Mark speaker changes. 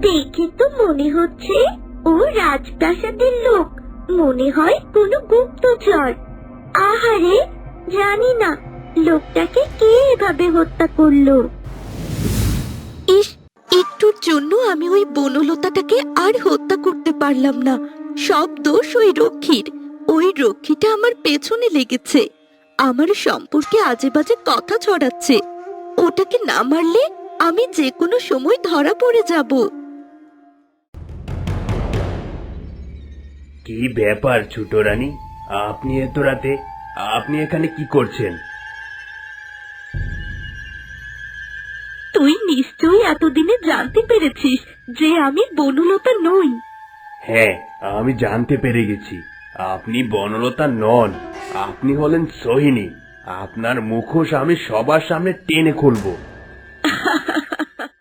Speaker 1: দেখে তো মনে হচ্ছে ও রাজপ্রাসাদের লোক। মনে হয় কোনো গুপ্তচর। আহারে, জানি না, লোকটাকে কে এভাবে হত্যা করল?
Speaker 2: ইস, একটুর জন্য আমি ওই বনলতাটাকে আর হত্যা করতে পারলাম না। সব দোষ ওই রক্ষীর। ওই রক্ষীটা আমার পেছনে লেগেছে। আমার সম্পর্কে আজে বাজে কথা ছড়াচ্ছে। ওটাকে না মারলে আমি যে কোনো সময় ধরা পড়ে যাব।
Speaker 3: কি ব্যাপার ছোট রানী? আপনি এত রাতে আপনি এখানে কি করছেন?
Speaker 2: তুই নিশ্চয়ই এতদিনে জানতে পেরেছিস যে আমি বনলতা নই।
Speaker 3: হ্যাঁ আমি জানতে পেরে গেছি। আপনি বনলতা নন আপনি হলেন সোহিনী। আপনার মুখোশ আমি সবার সামনে টেনে খুলবো।